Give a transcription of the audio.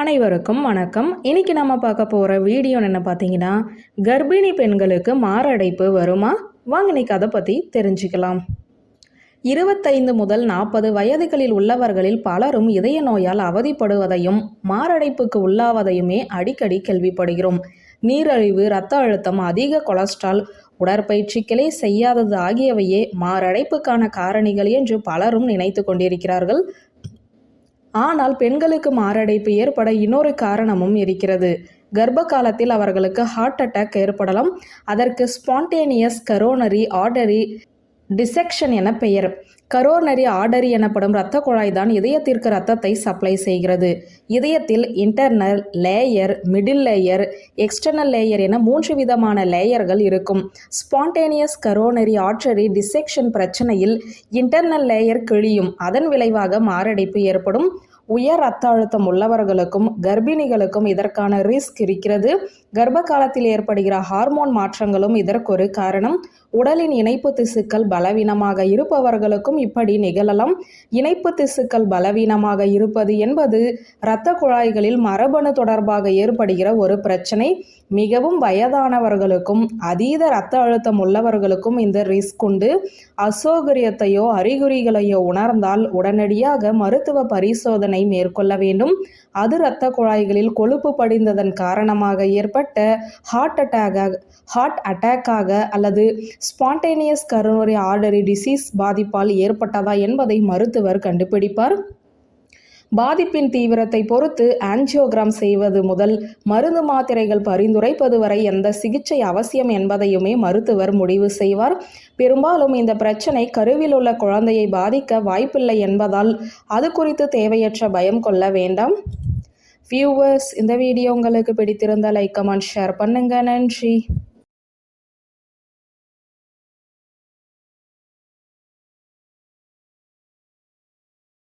அனைவருக்கும் வணக்கம். இன்னைக்கு நம்ம பார்க்க போகிற வீடியோ என்ன பார்த்தீங்கன்னா கர்ப்பிணி பெண்களுக்கு மாரடைப்பு வருமா? வாங்க இன்னைக்கு அதை பற்றி தெரிஞ்சுக்கலாம். இருபத்தைந்து முதல் நாற்பது வயதுகளில் உள்ளவர்களில் பலரும் இதய நோயால் அவதிப்படுவதையும் மாரடைப்புக்கு உள்ளாவதையுமே அடிக்கடி கேள்விப்படுகிறோம். நீரழிவு இரத்த அழுத்தம் அதிக கொலஸ்ட்ரால் உடற்பயிற்சிகளே செய்யாதது ஆகியவையே மாரடைப்புக்கான காரணிகள் என்று பலரும் நினைத்து கொண்டிருக்கிறார்கள். ஆனால் பெண்களுக்கு மாரடைப்பு ஏற்பட இன்னொரு காரணமும் இருக்கிறது. கர்ப்ப காலத்தில் அவர்களுக்கு ஹார்ட் அட்டாக் ஏற்படலாம். அதற்கு ஸ்பான்டேனியஸ் கரோனரி ஆர்டரி டிசெக்ஷன் என பெயர். கரோனரி ஆர்டரி எனப்படும் இரத்த குழாய் தான் இதயத்திற்கு இரத்தத்தை சப்ளை செய்கிறது. இதயத்தில் internal layer middle layer external layer என மூன்று விதமான லேயர்கள் இருக்கும். ஸ்பான்டேனியஸ் கரோனரி ஆர்டரி டிசெக்ஷன் பிரச்சனையில் இன்டர்னல் லேயர் கிழியும். அதன் விளைவாக மாரடைப்பு ஏற்படும். உயர் ரத்த அழுத்தம் உள்ளவர்களுக்கும் கர்ப்பிணிகளுக்கும் இதற்கான ரிஸ்க் இருக்கிறது. கர்ப்ப காலத்தில் ஏற்படுகிற ஹார்மோன் மாற்றங்களும் இதற்கொரு காரணம். உடலின் இணைப்பு திசுக்கள் பலவீனமாக இருப்பவர்களுக்கும் இப்படி நிகழலாம். இணைப்பு திசுக்கள் பலவீனமாக இருப்பது என்பது இரத்த குழாய்களில் மரபணு தொடர்பாக ஏற்படுகிற ஒரு பிரச்சனை. மிகவும் வயதானவர்களுக்கும் அதீத இரத்த அழுத்தம் உள்ளவர்களுக்கும் இந்த ரிஸ்க் உண்டு. அசௌகரியத்தையோ அறிகுறிகளையோ உணர்ந்தால் உடனடியாக மருத்துவ பரிசோதனை மேற்கொள்ள வேண்டும். அது இரத்த குழாய்களில் கொழுப்பு படிந்ததன் காரணமாக ஏற்பட்ட ஹார்ட் அட்டாக ஹார்ட் அட்டாக்காக அல்லது ஸ்பான்டேனியஸ் கரோனரி ஆர்டரி டிசீஸ் பாதிப்பால் ஏற்பட்டதா என்பதை மருத்துவர் கண்டுபிடிப்பார். பாதிப்பின் தீவிரத்தை பொறுத்து ஆன்ஜியோகிராம் செய்வது முதல் மருந்து மாத்திரைகள் பரிந்துரைப்பது வரை எந்த சிகிச்சை அவசியம் என்பதையுமே மருத்துவர் முடிவு செய்வார். பெரும்பாலும் இந்த பிரச்சனை கருவில் உள்ள குழந்தையை பாதிக்க வாய்ப்பில்லை என்பதால் அது குறித்து தேவையற்ற பயம் கொள்ள வேண்டாம். வியூவர்ஸ் இந்த வீடியோ உங்களுக்கு பிடித்திருந்தால் லைக் கமெண்ட் ஷேர் பண்ணுங்க. நன்றி.